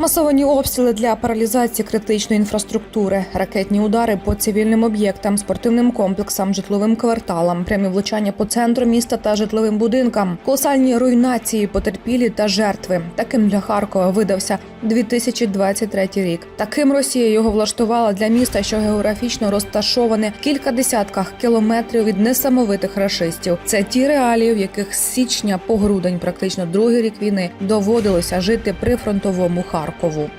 Масовані обстріли для паралізації критичної інфраструктури, ракетні удари по цивільним об'єктам, спортивним комплексам, житловим кварталам, прямі влучання по центру міста та житловим будинкам, колосальні руйнації, потерпілі та жертви. Таким для Харкова видався 2023 рік. Таким Росія його влаштувала для міста, що географічно розташоване в кілька десятках кілометрів від несамовитих рашистів. Це ті реалії, в яких з січня по грудень, практично другий рік війни, доводилося жити при фронтовому Харкову.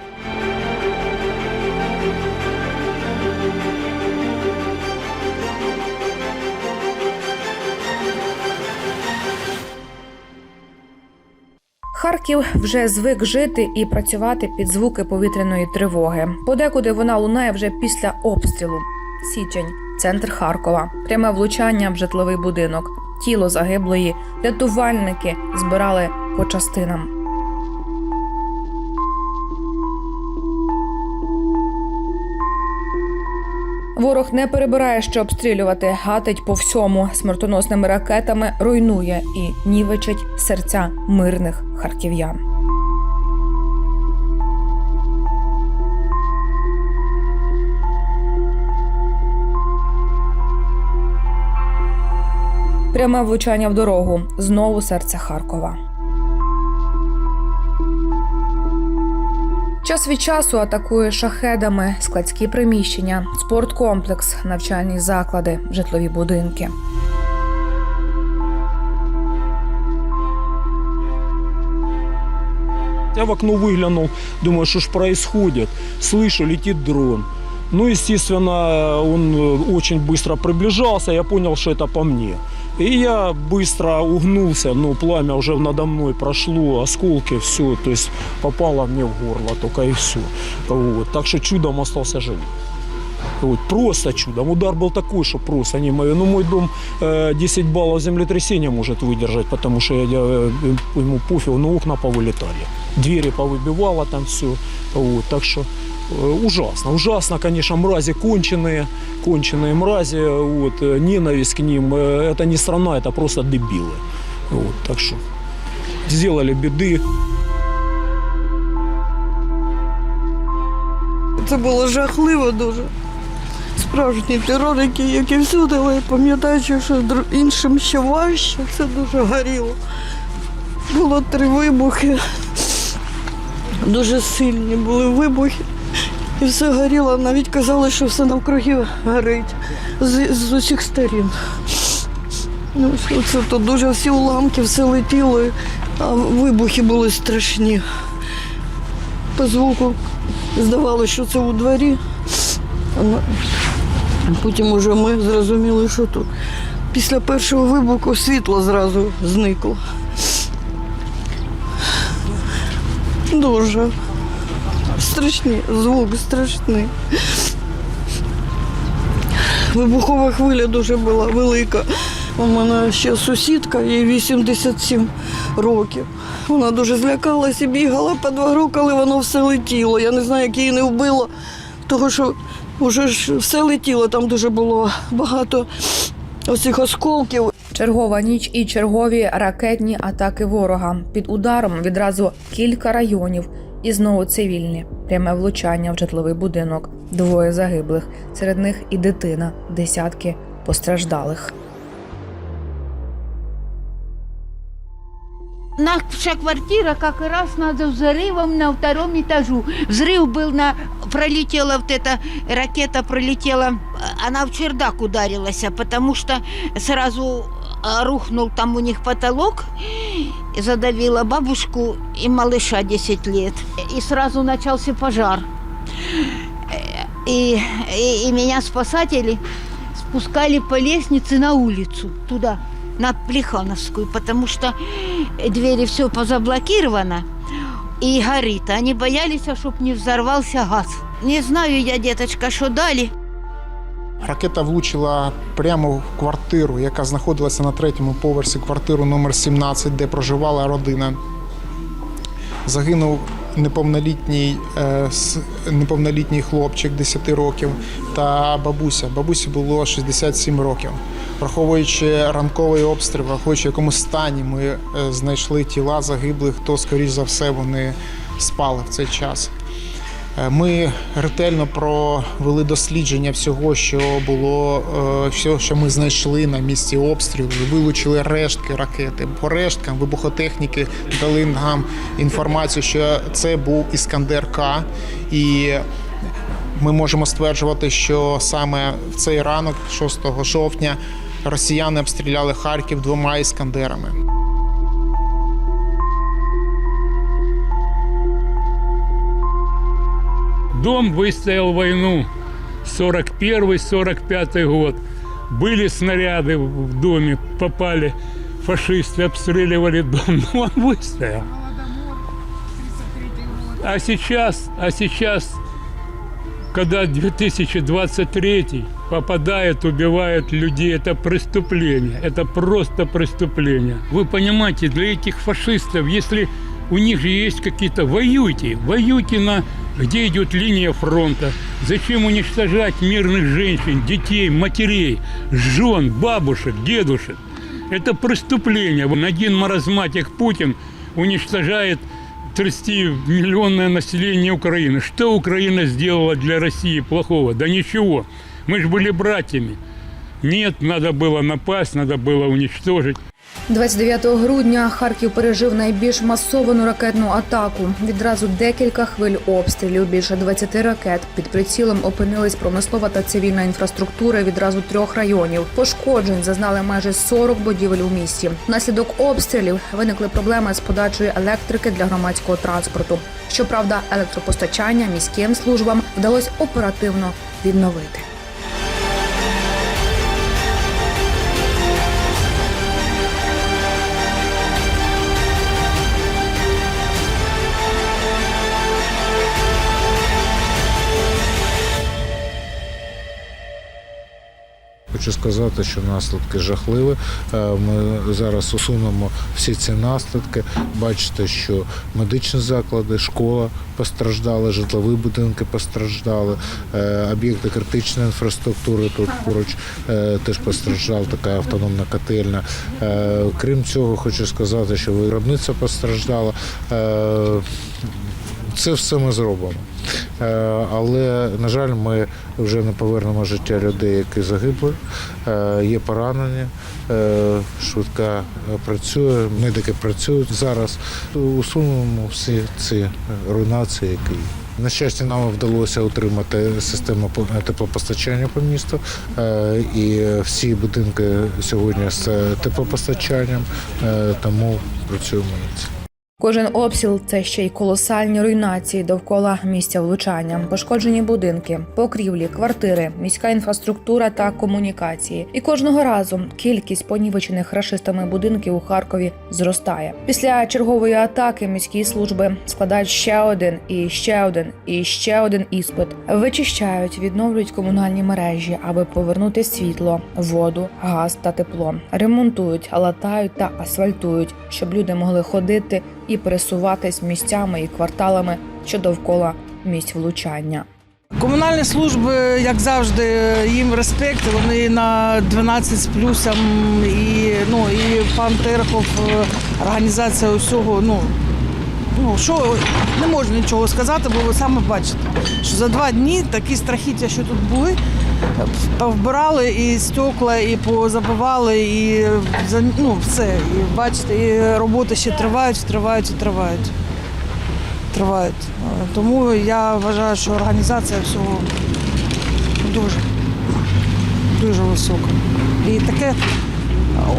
Харків вже звик жити і працювати під звуки повітряної тривоги. Подекуди вона лунає вже після обстрілу. Січень, центр Харкова, пряме влучання в житловий будинок. Тіло загиблої рятувальники збирали по частинам. Ворог не перебирає, що обстрілювати, гатить по всьому смертоносними ракетами, руйнує і нівечить серця мирних харків'ян. Пряме влучання в дорогу знову серце Харкова. Час від часу атакує шахедами складські приміщення, спорткомплекс, навчальні заклади, житлові будинки. Я в окно выглянул, думаю, что ж происходит. Слышу, летит дрон. Ну, естественно, он э, очень быстро приближался, я понял, что это по мне. И я быстро угнулся, но пламя уже надо мной прошло, осколки, все, то есть попало мне в горло только и все. Вот. Так что чудом остался жив. Вот, просто чудом. Удар был такой, что просто не мое. Ну, мой дом э, 10 баллов землетрясения может выдержать, потому что я, э, ему пофиг, но окна повылетали. Двери повыбивало там все. Вот, так что э, ужасно. Ужасно, конечно, мрази конченые, конченые мрази. Вот, э, ненависть к ним. Э, это не страна, это просто дебилы. Вот, так что сделали беды. Це було жахливо дуже. Справжній терор, який, як і всюди, але я пам'ятаю, що дру- іншим ще важче, це дуже горіло. Було три вибухи. Дуже сильні були вибухи. І все горіло, навіть казали, що все навкруги горить з, з усіх сторін. Ну, це то дуже всі уламки, все летіло, а вибухи були страшні. По звуку здавалося, що це у дворі. Потім уже ми зрозуміли, що тут. Після першого вибуху світло зразу зникло. Дуже страшний, звук страшний. Вибухова хвиля дуже була велика. У мене ще сусідка, їй 87 років. Вона дуже злякалася, бігала по двору, коли воно все летіло. Я не знаю, як її не вбило, тому що вже ж все летіло, там дуже було багато оцих осколків. Чергова ніч і чергові ракетні атаки ворога. Під ударом відразу кілька районів і знову цивільні. Пряме влучання в житловий будинок. Двоє загиблих. Серед них і дитина, десятки постраждалих. Наша квартира как раз над взрывом на втором этажу. Взрыв был на... Пролетела вот эта ракета, пролетела. Она в чердак ударилась, а потому что сразу а, рухнул там у них потолок. Задавила бабушку и малыша 10 лет. И сразу начался пожар. И, и, и меня спасатели спускали по лестнице на улицу, туда, на Плехановскую, потому что двери все позаблокировано и горит. Они боялись, чтобы не взорвался газ. Не знаю я, деточка, что дали. Ракета влучила прямо в квартиру, яка знаходилася на третьому поверсі, квартиру номер 17, де проживала родина. Загинув неповнолітній, е, неповнолітній хлопчик 10 років та бабуся. Бабусі було 67 років. Враховуючи ранковий обстріл, враховуючи в якому стані ми е, знайшли тіла загиблих, то, скоріш за все, вони спали в цей час. Е, Ми ретельно провели дослідження всього, що було, е, всього, що ми знайшли на місці обстрілу, вилучили рештки ракети. По решткам вибухотехніки дали нам інформацію, що це був Іскандер К. І ми можемо стверджувати, що саме в цей ранок, 6 жовтня, росіяни обстріляли Харків двома іскандерами. Дом выстоял войну 41-45 год. Были снаряды в доме, попали фашисты, обстреливали дом, но он выстоял. А сейчас, а сейчас, когда 2023 попадает, убивает людей, это преступление. Это просто преступление. Вы понимаете, для этих фашистов, если у них же есть какие-то... Воюйте, воюйте на... Где идет линия фронта? Зачем уничтожать мирных женщин, детей, матерей, жен, бабушек, дедушек? Это преступление. Один маразматик Путин уничтожает 30-миллионное население Украины. Что Украина сделала для России плохого? Да ничего. Мы же были братьями. Нет, надо было напасть, надо было уничтожить. 29 грудня Харків пережив найбільш масовану ракетну атаку. Відразу декілька хвиль обстрілів. Більше 20 ракет під прицілом опинились промислова та цивільна інфраструктура відразу трьох районів. Пошкоджень зазнали майже 40 будівель у місті. Внаслідок обстрілів виникли проблеми з подачею електрики для громадського транспорту. Щоправда, електропостачання міським службам вдалося оперативно відновити. Хочу сказати, що наслідки жахливі. Е, Ми зараз усунемо всі ці наслідки. Бачите, що медичні заклади, школа постраждали, житлові будинки постраждали, е, об'єкти критичної інфраструктури тут поруч е, теж постраждала така автономна котельня. Е, Крім цього, хочу сказати, що виробництво постраждало. Це все ми зробимо. Е, Але, на жаль, ми вже не повернемо життя людей, які загибли. Е, Є поранені, е, швидка працює, медики працюють зараз. Усунемо всі ці руйнації, які. є. На щастя, нам вдалося отримати систему теплопостачання по місту, і всі будинки сьогодні з теплопостачанням, тому працюємо над цим. Кожен обстріл це ще й колосальні руйнації довкола місця влучання, пошкоджені будинки, покрівлі, квартири, міська інфраструктура та комунікації. І кожного разу кількість понівечених рашистами будинків у Харкові зростає. Після чергової атаки міські служби складають ще один і ще один і ще один іспит. Вичищають, відновлюють комунальні мережі, аби повернути світло, воду, газ та тепло. Ремонтують, латають та асфальтують, щоб люди могли ходити і пересуватись місцями і кварталами, що довкола місць влучання. Комунальні служби, як завжди, їм респект. Вони на 12 з плюсом. І, ну, і пан Терхов, е, організація усього. Ну, ну що не можна нічого сказати, бо ви саме бачите, що за два дні такі страхіття, що тут були, повбирали і стекла, і позабивали, і ну, все. І бачите, і роботи ще тривають, тривають і тривають тривають. Е, Тому я вважаю, що організація всього дуже, дуже висока. І таке,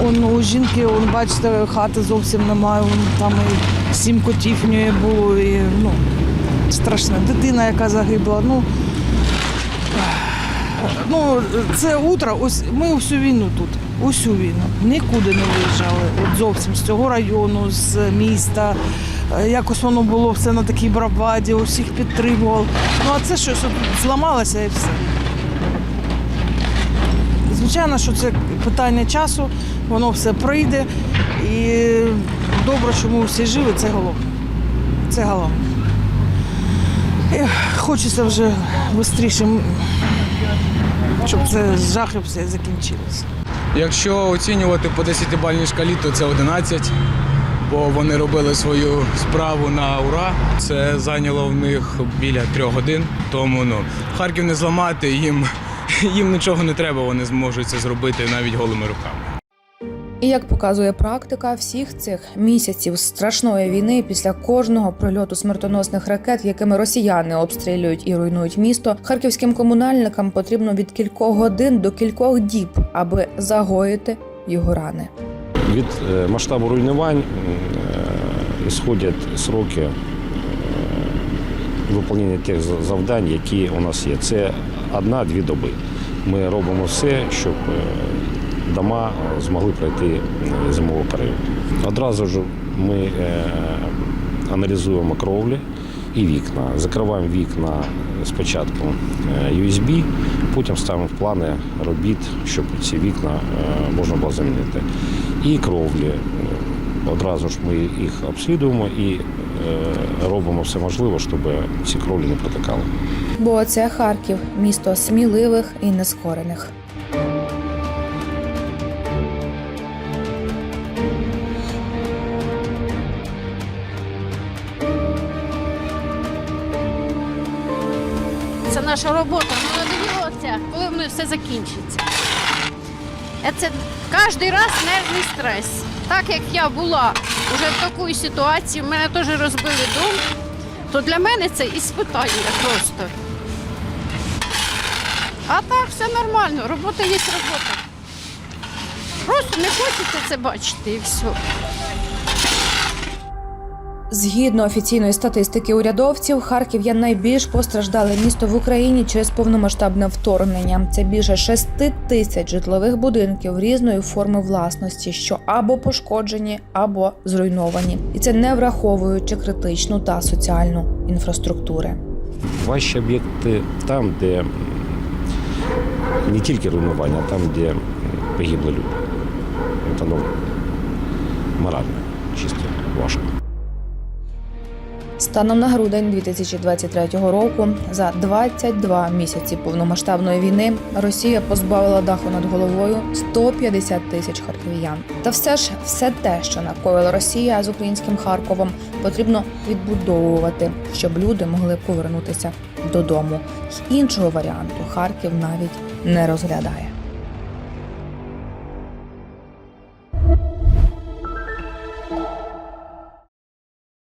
он, у жінки, он, бачите, хати зовсім немає, он, там і сім котів в неї було, і ну, страшна дитина, яка загибла. Ну, ну, це утро, ось ми всю війну тут, усю війну. Нікуди не виїжджали. От зовсім з цього району, з міста. Е, Якось воно було все на такій браваді, усіх підтримував. Ну а це щось от зламалося і все. Звичайно, що це питання часу, воно все прийде. І добре, що ми всі живі, це головне. Це головне. Хочеться вже швидше, щоб це жахи все закінчилося. Якщо оцінювати по 10-бальній шкалі, то це 11. бо вони робили свою справу на ура. Це зайняло в них біля трьох годин. Тому ну Харків не зламати, їм, їм нічого не треба, вони зможуть це зробити навіть голими руками. І як показує практика, всіх цих місяців страшної війни після кожного прильоту смертоносних ракет, якими росіяни обстрілюють і руйнують місто, харківським комунальникам потрібно від кількох годин до кількох діб, аби загоїти його рани. Від е, масштабу руйнувань е, сроки е, виконання тих завдань, які у нас є. Це одна-дві доби. Ми робимо все, щоб дома змогли пройти е, зимовий період. Одразу ж ми е, аналізуємо кровлі і вікна. Закриваємо вікна спочатку е, USB, потім ставимо плани робіт, щоб ці вікна е, можна було замінити. І кровлі. Е, Одразу ж ми їх обслідуємо і е, робимо все можливе, щоб ці кровлі не протикали. Бо це Харків, місто сміливих і нескорених. Наша робота. Ми не коли воно все закінчиться. Це кожен раз нервний стрес. Так як я була вже в такій ситуації, в мене теж розбили дом, то для мене це іспитання просто. А так все нормально, робота є робота. Просто не хочете це бачити і все. Згідно офіційної статистики урядовців, Харків є найбільш постраждале місто в Україні через повномасштабне вторгнення. Це більше 6 тисяч житлових будинків різної форми власності, що або пошкоджені, або зруйновані, і це не враховуючи критичну та соціальну інфраструктури. Важчі об'єкти там, де не тільки руйнування, а там, де погибли люди. Ну, морально чисто важко. Станом на грудень 2023 року, за 22 місяці повномасштабної війни, Росія позбавила даху над головою 150 тисяч харків'ян. Та все ж, все те, що накоїла Росія з українським Харковом, потрібно відбудовувати, щоб люди могли повернутися додому. Іншого варіанту Харків навіть не розглядає.